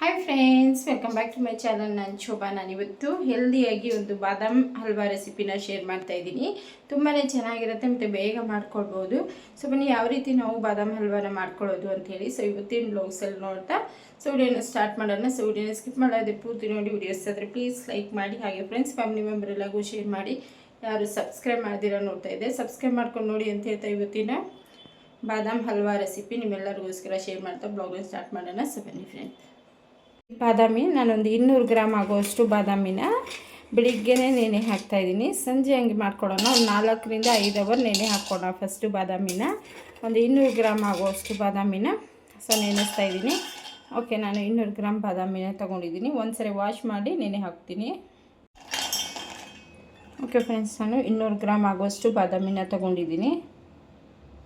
Hi friends welcome back to my channel ನಾನು ಶೋಭಾ. ನಾನಿವತ್ತು ಹೆಲ್ದಿಯಾಗಿ ಒಂದು ಬಾದಾಮ್ ಹಲ್ವಾ ರೆಸಿಪಿನ ಶೇರ್ ಮಾಡ್ತಾ ಇದ್ದೀನಿ. ತುಂಬಾ ಚೆನ್ನಾಗಿರುತ್ತೆ, ಮತ್ತು ಬೇಗ ಮಾಡ್ಕೊಳ್ಬೋದು. ಸೊ ಬನ್ನಿ, ಯಾವ ರೀತಿ ನಾವು ಬಾದಾಮ್ ಹಲ್ವಾನ ಮಾಡ್ಕೊಳ್ಳೋದು ಅಂತ ಹೇಳಿ. ಸೊ ಇವತ್ತಿನ ಲೋಸಲ್ಲಿ ನೋಡ್ತಾ. ಸೊ ವಿಡಿಯೋನ ಸ್ಟಾರ್ಟ್ ಮಾಡೋಣ. ಸೊ ವಿಡಿಯೋನ ಸ್ಕಿಪ್ ಮಾಡೋದೇ ಪೂರ್ತಿ ನೋಡಿ. ವಿಡಿಯೋಸ್ ಆದರೆ ಪ್ಲೀಸ್ ಲೈಕ್ ಮಾಡಿ. ಹಾಗೆ ಫ್ರೆಂಡ್ಸ್ ಫ್ಯಾಮಿಲಿ ಮೆಂಬರ್ ಎಲ್ಲಗೂ ಶೇರ್ ಮಾಡಿ. ಯಾರು ಸಬ್ಸ್ಕ್ರೈಬ್ ಮಾಡಿದಿರೋ ನೋಡ್ತಾ ಇದೆ ಸಬ್ಸ್ಕ್ರೈಬ್ ಮಾಡ್ಕೊಂಡು ನೋಡಿ ಅಂತ ಹೇಳ್ತಾ ಇವತ್ತಿನ ಬಾದಾಮ್ ಹಲ್ವಾ ರೆಸಿಪಿ ನಿಮ್ಮೆಲ್ಲರಿಗೋಸ್ಕರ ಶೇರ್ ಮಾಡ್ತಾ ಬ್ಲಾಗನ್ನು ಸ್ಟಾರ್ಟ್ ಮಾಡೋಣ. ಸೊ ಬನ್ನಿ ಬಾದಾಮಿ, ನಾನೊಂದು ಇನ್ನೂರು ಗ್ರಾಮ್ ಆಗುವಷ್ಟು ಬಾದಾಮಿನ ಬೆಳಿಗ್ಗೆನೇ ನೆನೆ ಹಾಕ್ತಾಯಿದ್ದೀನಿ ಸಂಜೆ ಹಂಗೆ ಮಾಡ್ಕೊಡೋಣ ಒಂದು ನಾಲ್ಕರಿಂದ ಐದು ಅವರ್ ನೆನೆ ಹಾಕ್ಕೊಡೋಣ ಫಸ್ಟು ಬಾದಾಮಿನ. ಒಂದು ಇನ್ನೂರು ಗ್ರಾಮ್ ಆಗುವಷ್ಟು ಬಾದಾಮಿನ. ಸೊ ನೆನೆಸ್ತಾ ಇದ್ದೀನಿ. ಓಕೆ ನಾನು ಇನ್ನೂರು ಗ್ರಾಮ್ ಬಾದಾಮಿನ ತೊಗೊಂಡಿದ್ದೀನಿ. ಒಂದು ಸರಿ ವಾಶ್ ಮಾಡಿ ನೆನೆ ಹಾಕ್ತೀನಿ. ಓಕೆ ಫ್ರೆಂಡ್ಸ್ ನಾನು ಇನ್ನೂರು ಗ್ರಾಮ್ ಆಗುವಷ್ಟು ಬಾದಾಮಿನ ತಗೊಂಡಿದ್ದೀನಿ.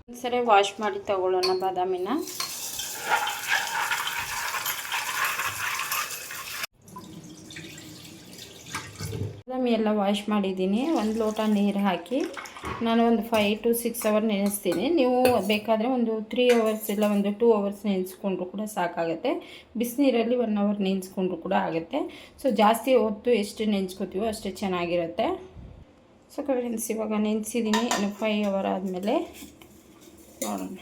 ಒಂದು ಸರಿ ವಾಶ್ ಮಾಡಿ ತಗೊಳ್ಳೋಣ ಬಾದಾಮಿನ. ಬಾದಾಮಿ ಎಲ್ಲ ವಾಶ್ ಮಾಡಿದ್ದೀನಿ. ಒಂದು ಲೋಟ ನೀರು ಹಾಕಿ ನಾನು ಒಂದು ಫೈವ್ ಟು ಸಿಕ್ಸ್ ಅವರ್ ನೆನೆಸ್ತೀನಿ. ನೀವು ಬೇಕಾದರೆ ಒಂದು ತ್ರೀ ಅವರ್ಸ್ ಇಲ್ಲ ಒಂದು ಟೂ ಅವರ್ಸ್ ನೆನೆಸ್ಕೊಂಡ್ರು ಕೂಡ ಸಾಕಾಗುತ್ತೆ. ಬಿಸಿನೀರಲ್ಲಿ ಒನ್ ಅವರ್ ನೆನೆಸ್ಕೊಂಡ್ರು ಕೂಡ ಆಗುತ್ತೆ. ಸೊ ಜಾಸ್ತಿ ಹೊತ್ತು ಎಷ್ಟು ನೆನೆಸ್ಕೋತೀವೋ ಅಷ್ಟೇ ಚೆನ್ನಾಗಿರುತ್ತೆ. ಸೊ ಫ್ರೆಂಡ್ಸ್ ಇವಾಗ ನೆನೆಸಿದ್ದೀನಿ ಇನ್ನು ಫೈವ್ ಅವರ್ ಆದಮೇಲೆ ನೋಡೋಣ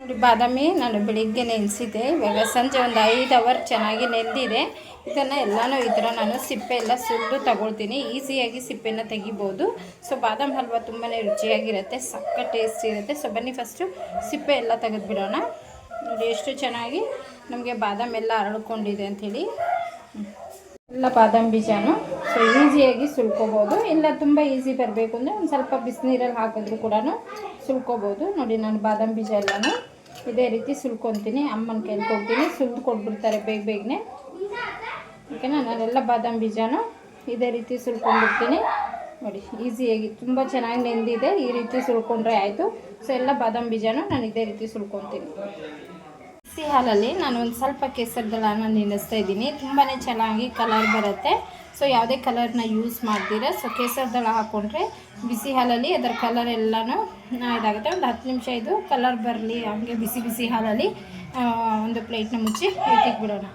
ನೋಡಿ ಬಾದಾಮಿ ನಾನು ಬೆಳಿಗ್ಗೆ ನೆನೆಸಿದ್ದೆ ಇವಾಗ ಸಂಜೆ ಒಂದು ಐದು ಅವರ್ ಚೆನ್ನಾಗಿ ನೆಂದಿದೆ ಇದನ್ನು ಎಲ್ಲನೂ ಈ ನಾನು ಸಿಪ್ಪೆ ಎಲ್ಲ ಸುಟ್ಟು ತಗೊಳ್ತೀನಿ ಈಸಿಯಾಗಿ ಸಿಪ್ಪೆನ ತೆಗಿಬೋದು ಸೊ ಬಾದಾಮ್ ಹಲ್ವ ತುಂಬಾ ರುಚಿಯಾಗಿರುತ್ತೆ, ಸಕ್ಕ ಟೇಸ್ಟ್ ಇರುತ್ತೆ. ಸೊ ಬನ್ನಿ ಫಸ್ಟು ಸಿಪ್ಪೆ ಎಲ್ಲ ತೆಗೆದುಬಿಡೋಣ ನೋಡಿ ಎಷ್ಟು ಚೆನ್ನಾಗಿ ನಮಗೆ ಬಾದಾಮ್ ಎಲ್ಲ ಅರಳ್ಕೊಂಡಿದೆ ಅಂಥೇಳಿ ಎಲ್ಲ ಬಾದಾಮಿ ಬೀಜನೂ ಸೊ ಈಸಿಯಾಗಿ ಸುಲ್ಕೋಬೋದು. ಇಲ್ಲ, ತುಂಬ ಈಸಿ ಬರಬೇಕು ಅಂದರೆ ಒಂದು ಸ್ವಲ್ಪ ಬಿಸಿನೀರಲ್ಲಿ ಹಾಕಿದ್ರು ಕೂಡ ಸುಲ್ಕೋಬೋದು. ನೋಡಿ, ನಾನು ಬಾದಾಮ್ ಬೀಜ ಎಲ್ಲನೂ ಇದೇ ರೀತಿ ಸುಲ್ಕೊತೀನಿ. ಅಮ್ಮನ ಕೈಲಿ ಕೊಡ್ತೀನಿ. ಸುಲ್ದು ಕೊಟ್ಬಿಡ್ತಾರೆ ಬೇಗ ಬೇಗನೆ. ಓಕೆನಾ? ನಾನೆಲ್ಲ ಬಾದಾಮ್ ಬೀಜನೂ ಇದೇ ರೀತಿ ಸುಲ್ಕೊಂಡ್ಬಿಡ್ತೀನಿ. ನೋಡಿ ಈಸಿಯಾಗಿ ತುಂಬ ಚೆನ್ನಾಗಿ ನೆಂದಿದೆ. ಈ ರೀತಿ ಸುಲ್ಕೊಂಡ್ರೆ ಆಯಿತು. ಸೊ ಎಲ್ಲ ಬಾದಾಮ್ ಬೀಜನೂ ನಾನು ಇದೇ ರೀತಿ ಸುಲ್ಕೊತೀನಿ. ಬಿಸಿ ಹಾಲಲ್ಲಿ ನಾನು ಒಂದು ಸ್ವಲ್ಪ ಕೇಸರದಳನ ನೆನೆಸ್ತಾ ಇದ್ದೀನಿ. ತುಂಬಾ ಚೆನ್ನಾಗಿ ಕಲರ್ ಬರುತ್ತೆ. ಸೊ ಯಾವುದೇ ಕಲರ್ನ ಯೂಸ್ ಮಾಡ್ತೀರ ಸೊ ಕೇಸರಿ ದಳ ಹಾಕ್ಕೊಂಡ್ರೆ ಬಿಸಿ ಹಾಲಲ್ಲಿ ಅದರ ಕಲರ್ ಎಲ್ಲನೂ ಇದಾಗುತ್ತೆ. ಒಂದು ಹತ್ತು ನಿಮಿಷ ಇದು ಕಲರ್ ಬರಲಿ, ಹಾಗೆ ಬಿಸಿ ಬಿಸಿ ಹಾಲಲ್ಲಿ ಒಂದು ಪ್ಲೇಟ್ನ ಮುಚ್ಚಿ ಬಿಡೋಣ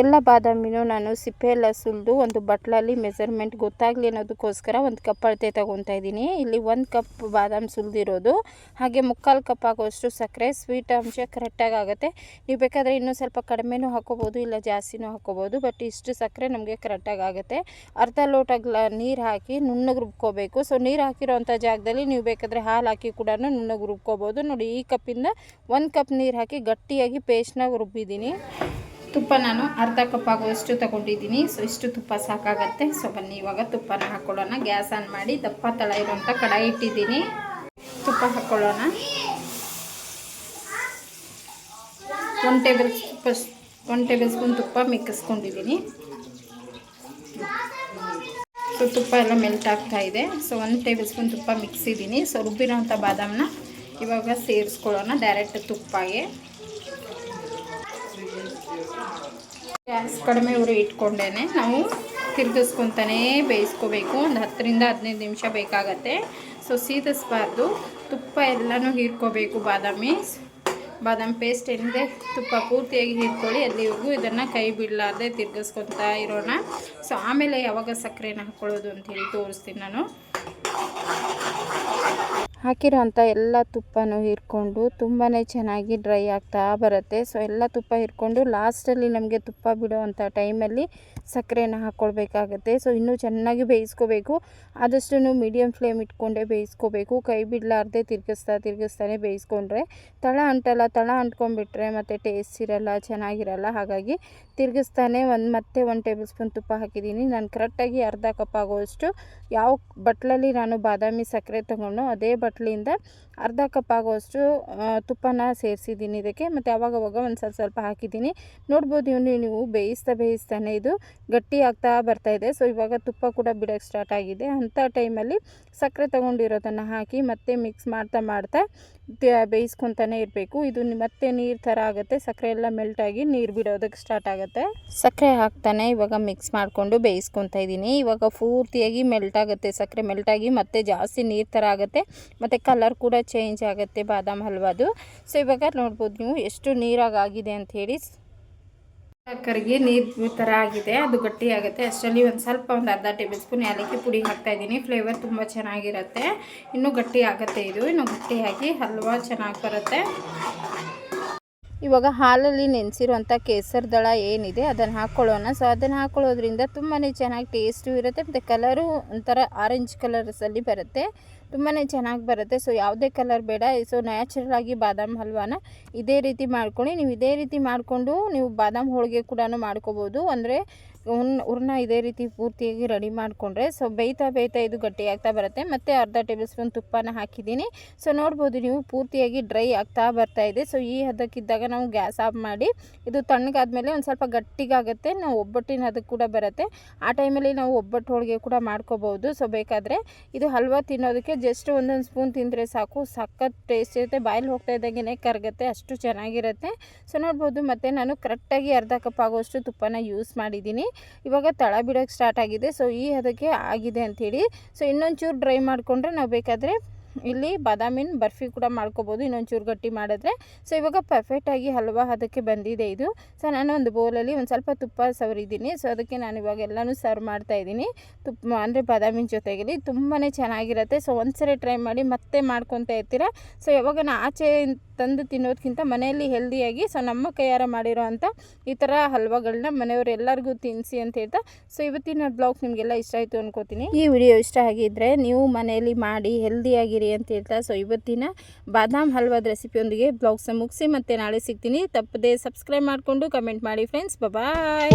ಎಲ್ಲ ಬಾದಾಮಿನೂ ನಾನು ಸಿಪ್ಪೆ ಎಲ್ಲ ಸುಲಿದು ಒಂದು ಬಟ್ಲಲ್ಲಿ ಮೆಸರ್ಮೆಂಟ್ ಗೊತ್ತಾಗಲಿ ಅನ್ನೋದಕ್ಕೋಸ್ಕರ ಒಂದು ಕಪ್ ಅಳತೆ ತೊಗೊತಾ ಇದ್ದೀನಿ. ಇಲ್ಲಿ ಒಂದು ಕಪ್ ಬಾದಾಮಿ ಸುಲಿದಿರೋದು ಹಾಗೆ ಮುಕ್ಕಾಲು ಕಪ್ ಆಗೋಷ್ಟು ಸಕ್ಕರೆ ಸ್ವೀಟ್ ಅಂಶ ಕರೆಕ್ಟಾಗಿ ಆಗುತ್ತೆ. ನೀವು ಬೇಕಾದರೆ ಇನ್ನೂ ಸ್ವಲ್ಪ ಕಡಿಮೆನೂ ಹಾಕೋಬೋದು, ಇಲ್ಲ ಜಾಸ್ತಿನೂ ಹಾಕೋಬೋದು ಬಟ್ ಇಷ್ಟು ಸಕ್ಕರೆ ನಮಗೆ ಕರೆಕ್ಟಾಗಿ ಆಗುತ್ತೆ. ಅರ್ಧ ಲೋಟ ನೀರು ಹಾಕಿ ನುಣ್ಣಗೆ ರುಬ್ಕೋಬೇಕು. ಸೊ ನೀರು ಹಾಕಿರೋಂಥ ಜಾಗದಲ್ಲಿ ನೀವು ಬೇಕಾದರೆ ಹಾಲು ಹಾಕಿ ಕೂಡ ನುಣ್ಣಗೆ ರುಬ್ಕೋಬೋದು. ನೋಡಿ, ಈ ಕಪ್ಪಿಂದ ಒಂದು ಕಪ್ ನೀರು ಹಾಕಿ ಗಟ್ಟಿಯಾಗಿ ಪೇಸ್ಟ್ನಾಗ ರುಬ್ಬಿದ್ದೀನಿ. ತುಪ್ಪ ನಾನು ಅರ್ಧ ಕಪ್ ಆಗುವಷ್ಟು ತಗೊಂಡಿದ್ದೀನಿ. ಸೊ ಇಷ್ಟು ತುಪ್ಪ ಸಾಕಾಗತ್ತೆ. ಸೊ ಬನ್ನಿ, ಇವಾಗ ತುಪ್ಪನ ಹಾಕ್ಕೊಳ್ಳೋಣ ಗ್ಯಾಸ್ ಆನ್ ಮಾಡಿ ದಪ್ಪ ತಳ ಇರುವಂಥ ಕಡಾಯಿ ಇಟ್ಟಿದ್ದೀನಿ. ತುಪ್ಪ ಹಾಕ್ಕೊಳ್ಳೋಣ ಒನ್ ಟೇಬಲ್ ತುಪ್ಪ ಒನ್ ಟೇಬಲ್ ಸ್ಪೂನ್ ತುಪ್ಪ ಮಿಕ್ಕಿಸ್ಕೊಂಡಿದ್ದೀನಿ. ಸೊ ತುಪ್ಪ ಎಲ್ಲ ಮೆಲ್ಟ್ ಆಗ್ತಾ ಇದೆ. ಸೊ ಒಂದು ಟೇಬಲ್ ಸ್ಪೂನ್ ತುಪ್ಪ ಮಿಕ್ಸಿದ್ದೀನಿ. ಸೊ ರುಬ್ಬಿರೋಂಥ ಬಾದಾಮನ್ನ ಇವಾಗ ಸೇರಿಸ್ಕೊಳ್ಳೋಣ. ಡೈರೆಕ್ಟ್ ತುಪ್ಪಗೆ. ಗ್ಯಾಸ್ ಕಡಿಮೆ ಉರಿ ಇಟ್ಕೊಂಡೇ ನಾವು ತಿರ್ಗಿಸ್ಕೊತಾನೇ ಬೇಯಿಸ್ಕೋಬೇಕು. ಒಂದು ಹತ್ತರಿಂದ ಹದಿನೈದು ನಿಮಿಷ ಬೇಕಾಗತ್ತೆ. ಸೊ ಸೀದಿಸ್ಬಾರ್ದು ತುಪ್ಪ ಎಲ್ಲನೂ ಹೀರ್ಕೋಬೇಕು ಬಾದಾಮಿ. ಬಾದಾಮಿ ಪೇಸ್ಟ್ ಏನಿದೆ, ತುಪ್ಪ ಪೂರ್ತಿಯಾಗಿ ಹೀರ್ಕೊಳ್ಳಿ. ಅಲ್ಲಿವರೆಗೂ ಇದನ್ನು ಕೈ ಬಿಡಲಾರ್ದೆ ತಿರ್ಗಿಸ್ಕೊತಾ ಇರೋಣ. ಸೊ ಆಮೇಲೆ ಯಾವಾಗ ಸಕ್ಕರೆನ ಹಾಕ್ಕೊಳ್ಳೋದು ಹೇಳಿ ತೋರಿಸ್ತೀನಿ ನಾನು. ಹಾಕಿರೋ ಅಂಥ ಎಲ್ಲ ತುಪ್ಪನೂ ಹಿರ್ಕೊಂಡು ತುಂಬಾ ಚೆನ್ನಾಗಿ ಡ್ರೈ ಆಗ್ತಾ ಬರುತ್ತೆ. ಸೊ ಎಲ್ಲ ತುಪ್ಪ ಹಿರ್ಕೊಂಡು ಲಾಸ್ಟಲ್ಲಿ ನಮಗೆ ತುಪ್ಪ ಬಿಡೋ ಅಂಥ ಟೈಮಲ್ಲಿ ಸಕ್ಕರೆನ ಹಾಕ್ಕೊಳ್ಬೇಕಾಗತ್ತೆ ಸೊ ಇನ್ನೂ ಚೆನ್ನಾಗಿ ಬೇಯಿಸ್ಕೋಬೇಕು. ಆದಷ್ಟು ಮೀಡಿಯಮ್ ಫ್ಲೇಮ್ ಇಟ್ಕೊಂಡೇ ಬೇಯಿಸ್ಕೋಬೇಕು. ಕೈ ಬಿಡಲಾರ್ದೆ ತಿರ್ಗಿಸ್ತಾ ತಿರ್ಗಿಸ್ತಾನೆ ಬೇಯಿಸ್ಕೊಂಡ್ರೆ ತಳ ಅಂಟಲ್ಲ, ತಳ ಅಂಟ್ಕೊಂಡ್ಬಿಟ್ರೆ ಮತ್ತು ಟೇಸ್ಟ್ ಇರಲ್ಲ, ಚೆನ್ನಾಗಿರಲ್ಲ. ಹಾಗಾಗಿ ತಿರ್ಗಿಸ್ತಾನೆ ಒಂದು, ಮತ್ತೆ ಒಂದು ಟೇಬಲ್ ಸ್ಪೂನ್ ತುಪ್ಪ ಹಾಕಿದ್ದೀನಿ. ನಾನು ಕರೆಕ್ಟಾಗಿ ಅರ್ಧ ಕಪ್ ಆಗೋಷ್ಟು ಯಾವ ಬಟ್ಲಲ್ಲಿ ನಾನು ಬಾದಾಮಿ ಸಕ್ಕರೆ ತೊಗೊಂಡು ಅದೇ ಬಟ್ಲಿಂದ ಅರ್ಧ ಕಪ್ ಆಗೋಷ್ಟು ತುಪ್ಪನ ಸೇರಿಸಿದ್ದೀನಿ ಇದಕ್ಕೆ. ಮತ್ತು ಅವಾಗವಾಗ ಒಂದು ಸ್ವಲ್ಪ ಸ್ವಲ್ಪ ಹಾಕಿದ್ದೀನಿ. ನೋಡ್ಬೋದು ಇವನು, ನೀವು ಬೇಯಿಸ್ತಾ ಬೇಯಿಸ್ತಾನೆ ಇದು ಗಟ್ಟಿ ಆಗ್ತಾ ಬರ್ತಾಯಿದೆ ಸೊ ಇವಾಗ ತುಪ್ಪ ಕೂಡ ಬಿಡೋಕ್ಕೆ ಸ್ಟಾರ್ಟ್ ಆಗಿದೆ. ಅಂಥ ಟೈಮಲ್ಲಿ ಸಕ್ಕರೆ ತೊಗೊಂಡಿರೋದನ್ನು ಹಾಕಿ ಮತ್ತೆ ಮಿಕ್ಸ್ ಮಾಡ್ತಾ ಮಾಡ್ತಾ ಬೇಯಿಸ್ಕೊತಾನೆ ಇರಬೇಕು. ಇದು ಮತ್ತೆ ನೀರು ಥರ ಆಗುತ್ತೆ. ಸಕ್ಕರೆ ಎಲ್ಲ ಮೆಲ್ಟಾಗಿ ನೀರು ಬಿಡೋದಕ್ಕೆ ಸ್ಟಾರ್ಟ್ ಆಗುತ್ತೆ. ಸಕ್ಕರೆ ಹಾಕ್ತಾನೆ. ಇವಾಗ ಮಿಕ್ಸ್ ಮಾಡಿಕೊಂಡು ಬೇಯಿಸ್ಕೊತಾ ಇದ್ದೀನಿ. ಇವಾಗ ಪೂರ್ತಿಯಾಗಿ ಮೆಲ್ಟ್ ಆಗುತ್ತೆ. ಸಕ್ಕರೆ ಮೆಲ್ಟಾಗಿ ಮತ್ತೆ ಜಾಸ್ತಿ ನೀರು ಥರ ಆಗುತ್ತೆ. ಮತ್ತು ಕಲರ್ ಕೂಡ ಚೇಂಜ್ ಆಗುತ್ತೆ ಬಾದಾಮ್ ಹಲ್ವಾದು. ಸೊ ಇವಾಗ ನೋಡ್ಬೋದು ನೀವು ಎಷ್ಟು ನೀರಾಗಿದೆ ಅಂಥೇಳಿ ಕರಿಗೆ ನೀರು ಥರ ಆಗಿದೆ, ಅದು ಗಟ್ಟಿ ಆಗುತ್ತೆ. ಅಷ್ಟರಲ್ಲಿ ಒಂದು ಸ್ವಲ್ಪ ಒಂದು ಅರ್ಧ ಟೇಬಲ್ ಸ್ಪೂನ್ ಏಲಕ್ಕಿ ಪುಡಿ ಹಾಕ್ತಾ ಇದ್ದೀನಿ. ಫ್ಲೇವರ್ ತುಂಬ ಚೆನ್ನಾಗಿರುತ್ತೆ. ಇನ್ನೂ ಗಟ್ಟಿ ಆಗುತ್ತೆ ಇದು. ಇನ್ನೂ ಗಟ್ಟಿಯಾಗಿ ಹಲ್ವಾ ಚೆನ್ನಾಗಿ ಬರುತ್ತೆ. ಇವಾಗ ಹಾಲಲ್ಲಿ ನೆನೆಸಿರುವಂಥ ಕೇಸರ್ ದಳ ಏನಿದೆ, ಅದನ್ನು ಹಾಕ್ಕೊಳ್ಳೋಣ ಸೊ ಅದನ್ನು ಹಾಕ್ಕೊಳ್ಳೋದ್ರಿಂದ ತುಂಬಾ ಚೆನ್ನಾಗಿ ಟೇಸ್ಟು ಇರುತ್ತೆ, ಮತ್ತು ಕಲರು ಒಂಥರ ಆರೆಂಜ್ ಕಲರ್ಸಲ್ಲಿ ಬರುತ್ತೆ. ತುಂಬಾ ಚೆನ್ನಾಗಿ ಬರುತ್ತೆ. ಸೊ ಯಾವುದೇ ಕಲರ್ ಬೇಡ. ಸೊ ನ್ಯಾಚುರಲ್ ಆಗಿ ಬಾದಾಮ್ ಹಲ್ವಾನ ಇದೇ ರೀತಿ ಮಾಡ್ಕೊಳ್ಳಿ. ನೀವು ಇದೇ ರೀತಿ ಮಾಡಿಕೊಂಡು ನೀವು ಬಾದಾಮ್ ಹೋಳಿಗೆ ಕೂಡ ಮಾಡ್ಕೋಬೋದು. ಅಂದರೆ ಉನ್ ಹುರ್ನ ಇದೇ ರೀತಿ ಪೂರ್ತಿಯಾಗಿ ರೆಡಿ ಮಾಡಿಕೊಂಡ್ರೆ ಸೊ ಬೇಯ್ತಾ ಬೇಯ್ತಾ ಇದು ಗಟ್ಟಿಯಾಗ್ತಾ ಬರುತ್ತೆ. ಮತ್ತು ಅರ್ಧ ಟೇಬಲ್ ಸ್ಪೂನ್ ತುಪ್ಪನ ಹಾಕಿದ್ದೀನಿ. ಸೊ ನೋಡ್ಬೋದು ನೀವು ಪೂರ್ತಿಯಾಗಿ ಡ್ರೈ ಆಗ್ತಾ ಬರ್ತಾ ಇದೆ. ಸೊ ಈ ಹದಕ್ಕಿದ್ದಾಗ ನಾವು ಗ್ಯಾಸ್ ಆಫ್ ಮಾಡಿ ಇದು ತಣ್ಣಗಾದ್ಮೇಲೆ ಒಂದು ಸ್ವಲ್ಪ ಗಟ್ಟಿಗಾಗುತ್ತೆ. ನಾವು ಒಬ್ಬಟ್ಟಿನ ಅದಕ್ಕೆ ಕೂಡ ಬರುತ್ತೆ. ಆ ಟೈಮಲ್ಲಿ ನಾವು ಒಬ್ಬಟ್ಟು ಹೋಳಿಗೆ ಕೂಡ ಮಾಡ್ಕೋಬೋದು ಸೊ ಬೇಕಾದರೆ ಇದು ಹಲ್ವಾ ತಿನ್ನೋದಕ್ಕೆ ಜಸ್ಟ್ ಒಂದೊಂದು ಸ್ಪೂನ್ ತಿಂದರೆ ಸಾಕು. ಸಖತ್ ಟೇಸ್ಟ್ ಇರುತ್ತೆ. ಬಾಯಲ್ಲಿ ಹೋಗ್ತಾ ಇದ್ದಂಗೆ ಕರಗುತ್ತೆ. ಅಷ್ಟು ಚೆನ್ನಾಗಿರುತ್ತೆ. ಸೊ ನೋಡ್ಬೋದು ಮತ್ತು ನಾನು ಕರೆಕ್ಟಾಗಿ ಅರ್ಧ ಕಪ್ ಆಗೋಷ್ಟು ತುಪ್ಪನ ಯೂಸ್ ಮಾಡಿದ್ದೀನಿ. ಇವಾಗ ತಳ ಬಿಡೋಕ್ಕೆ ಸ್ಟಾರ್ಟ್ ಆಗಿದೆ. ಸೊ ಈ ಹದಕ್ಕೆ ಆಗಿದೆ ಅಂಥೇಳಿ ಸೊ ಇನ್ನೊಂಚೂರು ಡ್ರೈ ಮಾಡಿಕೊಂಡ್ರೆ ನಾವು ಬೇಕಾದರೆ ಇಲ್ಲಿ ಬಾದಾಮಿನ ಬರ್ಫಿ ಕೂಡ ಮಾಡ್ಕೋಬೋದು. ಇನ್ನೊಂದು ಚೂರು ಗಟ್ಟಿ ಮಾಡಿದ್ರೆ. ಸೊ ಇವಾಗ ಪರ್ಫೆಕ್ಟಾಗಿ ಹಲ್ವಾ ಅದಕ್ಕೆ ಬಂದಿದೆ ಇದು. ಸೊ ನಾನು ಒಂದು ಬೌಲಲ್ಲಿ ಒಂದು ಸ್ವಲ್ಪ ತುಪ್ಪ ಸವರಿದ್ದೀನಿ. ಸೊ ಅದಕ್ಕೆ ನಾನು ಇವಾಗ ಎಲ್ಲನೂ ಸರ್ವ್ ಮಾಡ್ತಾ ಇದ್ದೀನಿ. ತುಪ್ಪ ಅಂದರೆ ಬಾದಾಮಿನ ಜೊತೆಗೆ ತುಂಬಾ ಚೆನ್ನಾಗಿರುತ್ತೆ. ಸೊ ಒಂದ್ಸರಿ ಟ್ರೈ ಮಾಡಿ ಮತ್ತೆ ಮಾಡ್ಕೊತಾ ಇರ್ತೀರ? ಸೊ ಯಾವಾಗ ನಾನು ಆಚೆ ತಂದು ತಿನ್ನೋದಕ್ಕಿಂತ ಮನೆಯಲ್ಲಿ ಹೆಲ್ದಿಯಾಗಿ ಸೊ ನಮ್ಮ ಕೈಯಾರ ಮಾಡಿರೋ ಅಂಥ ಈ ಥರ ಹಲ್ವಾಗಳನ್ನ ಮನೆಯವರು ಎಲ್ಲರಿಗೂ ತಿನ್ನಿಸಿ ಅಂತ ಹೇಳ್ತಾ ಸೊ ಇವತ್ತಿನ ಬ್ಲಾಗ್ ನಿಮಗೆಲ್ಲ ಇಷ್ಟ ಆಯಿತು ಅನ್ಕೋತೀನಿ. ಈ ವಿಡಿಯೋ ಇಷ್ಟ ಆಗಿದ್ದರೆ ನೀವು ಮನೆಯಲ್ಲಿ ಮಾಡಿ ಹೆಲ್ದಿಯಾಗಿರಿ ಅಂತ ಹೇಳ್ತಾ ಸೊ ಇವತ್ತಿನ ಬಾದಾಮ್ ಹಲ್ವಾದ ರೆಸಿಪಿಯೊಂದಿಗೆ ಬ್ಲಾಗ್ಸ್ನ ಮುಗಿಸಿ ಮತ್ತೆ ನಾಳೆ ಸಿಗ್ತೀನಿ. ತಪ್ಪದೆ ಸಬ್ಸ್ಕ್ರೈಬ್ ಮಾಡಿಕೊಂಡು ಕಮೆಂಟ್ ಮಾಡಿ ಫ್ರೆಂಡ್ಸ್ ಬಾಯ್